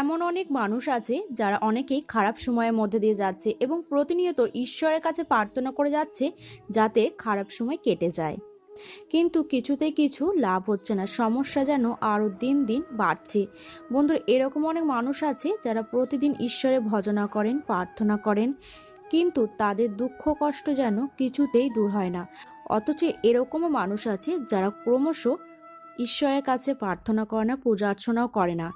এমন অনেক মানুষ আছে যারা অনেকেই খারাপ সময়ের মধ্যে দিয়ে যাচ্ছে এবং প্রতিনিয়ত ঈশ্বরের কাছে প্রার্থনা করে যাচ্ছে যাতে খারাপ সময় কেটে যায়। কিন্তু কিছুতে কিছু লাভ হচ্ছে না, সমস্যা যেন আরও দিন দিন বাড়ছে। বন্ধুরা, এরকম অনেক মানুষ আছে যারা প্রতিদিন ঈশ্বরের ভজনা করেন, প্রার্থনা করেন, কিন্তু তাদের দুঃখ কষ্ট যেন কিছুতেই দূর হয় না। অথচ এরকমও মানুষ আছে যারা ক্রমশ ঈশ্বরের কাছে প্রার্থনা করে না, পূজা অর্চনাও করে না।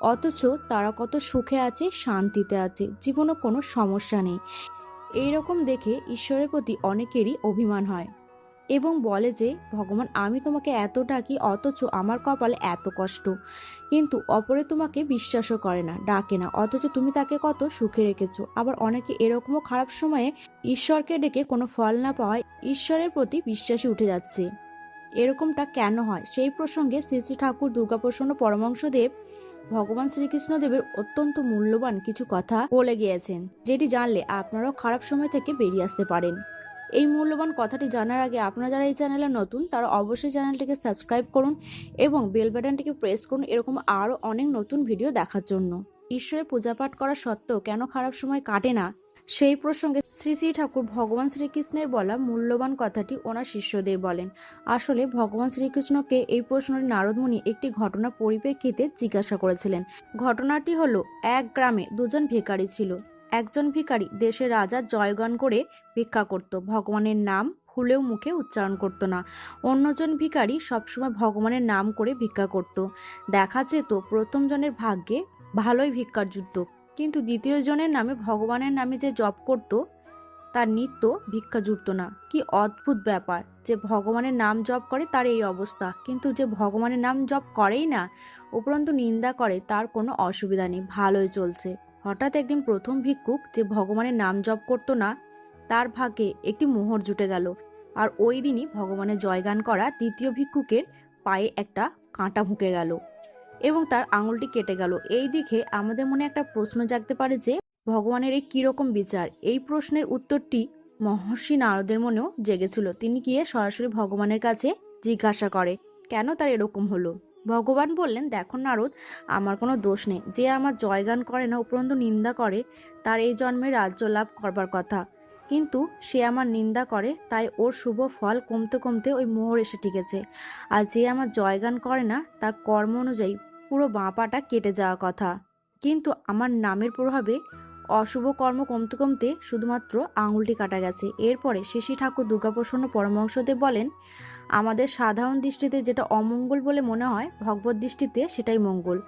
অথচ তারা কত সুখে আছে, শান্তিতে আছে, জীবনে কোনো সমস্যা নেই। এই রকম দেখে ঈশ্বরের প্রতি অনেকেরই অভিমান হয় এবং বলে যে, ভগবান, আমি তোমাকে এত ডাকি, অথচ আমার কপালে এত কষ্ট। কিন্তু অপরে তোমাকে বিশ্বাসও করে না, ডাকে না। অথচ তুমি তাকে কত সুখে রেখেছো। আবার অনেকে এরকমও খারাপ সময়ে ঈশ্বরকে ডেকে কোনো ফল না পাওয়ায় ঈশ্বরের প্রতি বিশ্বাসী উঠে যাচ্ছে। এরকমটা কেন হয়? সেই প্রসঙ্গে শ্রী শ্রী ঠাকুর দুর্গাপ্রসন্ন পরমাংশদেব ভগবান শ্রীকৃষ্ণদেবের অত্যন্ত মূল্যবান কিছু কথা বলে গিয়েছেন, যেটি জানলে আপনারাও খারাপ সময় থেকে বেরিয়ে আসতে পারেন। এই মূল্যবান কথাটি জানার আগে আপনারা যারা এই চ্যানেলে নতুন, তারা অবশ্যই চ্যানেলটিকে সাবস্ক্রাইব করুন এবং বেল বাটনটিকে প্রেস করুন এরকম আরও অনেক নতুন ভিডিও দেখার জন্য। ঈশ্বরের পূজাপাঠ করা সত্ত্বেও কেন খারাপ সময় কাটে না? সেই প্রসঙ্গে শ্রী শ্রী ঠাকুর ভগবান শ্রীকৃষ্ণের বলা মূল্যবান কথাটি ওনার শিষ্যদের বলেন। আসলে ভগবান শ্রীকৃষ্ণকে এই প্রশ্নটি নারদমুনি একটি ঘটনার পরিপ্রেক্ষিতে জিজ্ঞাসা করেছিলেন। ঘটনাটি হলো, এক গ্রামে দুজন ভিখারি ছিল। একজন ভিখারি দেশের রাজা জয়গান করে ভিক্ষা করত। ভগবানের নাম ভুলেও মুখে উচ্চারণ করত না। অন্যজন ভিখারি সবসময় ভগবানের নাম করে ভিক্ষা করত। দেখা যেত প্রথম জনের ভাগ্যে ভালোই ভিক্ষার যুদ্ধ। কিন্তু দ্বিতীয় জনের নামে ভগবানের নামে যে জপ করত, তার নিত্য ভিক্ষা জুটত না। কি অদ্ভুত ব্যাপার যে ভগবানের নাম জপ করে, তার এই অবস্থা। কিন্তু যে ভগবানের নাম জপ করেই না, উপরন্তু নিন্দা করে, তার কোনো অসুবিধা নেই, ভালোই চলছে। হঠাৎ একদিন প্রথম ভিক্ষুক যে ভগবানের নাম জপ করতো না, তার ভাগ্যে একটি মোহর জুটে গেল। আর ওই দিনই ভগবানের জয়গান করা দ্বিতীয় ভিক্ষুকের পায়ে একটা কাঁটা ভুকে গেল। এবং তার আঙুলটি কেটে গেল। এই দিকে আমাদের মনে একটা প্রশ্ন জাগতে পারে যে, ভগবানের এই কীরকম বিচার? এই প্রশ্নের উত্তরটি মহর্ষি নারদের মনেও জেগেছিল। তিনি গিয়ে সরাসরি ভগবানের কাছে জিজ্ঞাসা করে, কেন তার এরকম হলো? ভগবান বললেন দেখো নারদ, আমার কোনো দোষ নেই। যে আমার জয়গান করে না, উপরন্তু নিন্দা করে, তার এই জন্মে রাজ্য লাভ করবার কথা। কিন্তু সে আমার নিন্দা করে, তাই ওর শুভ ফল কমতে কমতে ওই মোহর এসে টিকেছে আর যে আমার জয়গান করে না, তার কর্ম অনুযায়ী পুরো বাঁ পাটা কেটে যাওয়া কথা। কিন্তু আমার নামের প্রভাবে অশুভ কর্ম কমতে কমতে শুধুমাত্র আঙুলটি কাটা গেছে। এরপরে শিশি ঠাকুর দুর্গাপ্রসন্ন পরমহংসদেব বলেন, আমাদের সাধারণ দৃষ্টিতে যেটা অমঙ্গল বলে মনে হয়, ভগবত দৃষ্টিতে সেটাই মঙ্গল।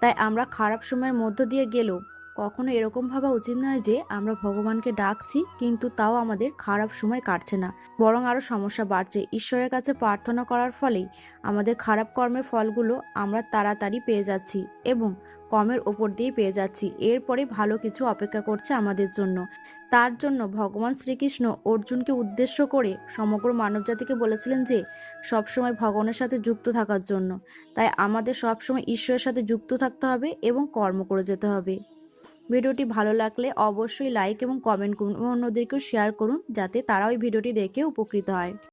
তাই আমরা খারাপ সময়ের মধ্য দিয়ে গেলেও কখনো এরকম ভাবা উচিত নয় যে আমরা ভগবানকে ডাকছি, কিন্তু তাও আমাদের খারাপ সময় কাটছে না। বরং আরও সমস্যা বাড়ছে। ঈশ্বরের কাছে প্রার্থনা করার ফলেই আমাদের খারাপ কর্মের ফলগুলো আমরা তাড়াতাড়ি পেয়ে যাচ্ছি এবং কমের ওপর দিয়ে পেয়ে যাচ্ছি। এরপরে ভালো কিছু অপেক্ষা করছে আমাদের জন্য। তার জন্য ভগবান শ্রীকৃষ্ণ অর্জুনকে উদ্দেশ্য করে সমগ্র মানবজাতিকে বলেছিলেন যে, সবসময় ভগবানের সাথে যুক্ত থাকার জন্য। তাই আমাদের সবসময় ঈশ্বরের সাথে যুক্ত থাকতে হবে এবং কর্ম করে যেতে হবে। ভিডিওটি ভালো লাগলে অবশ্যই লাইক এবং কমেন্ট করুন এবং অন্যদেরকেও শেয়ার করুন যাতে তারাও ওই ভিডিওটি দেখে উপকৃত হয়।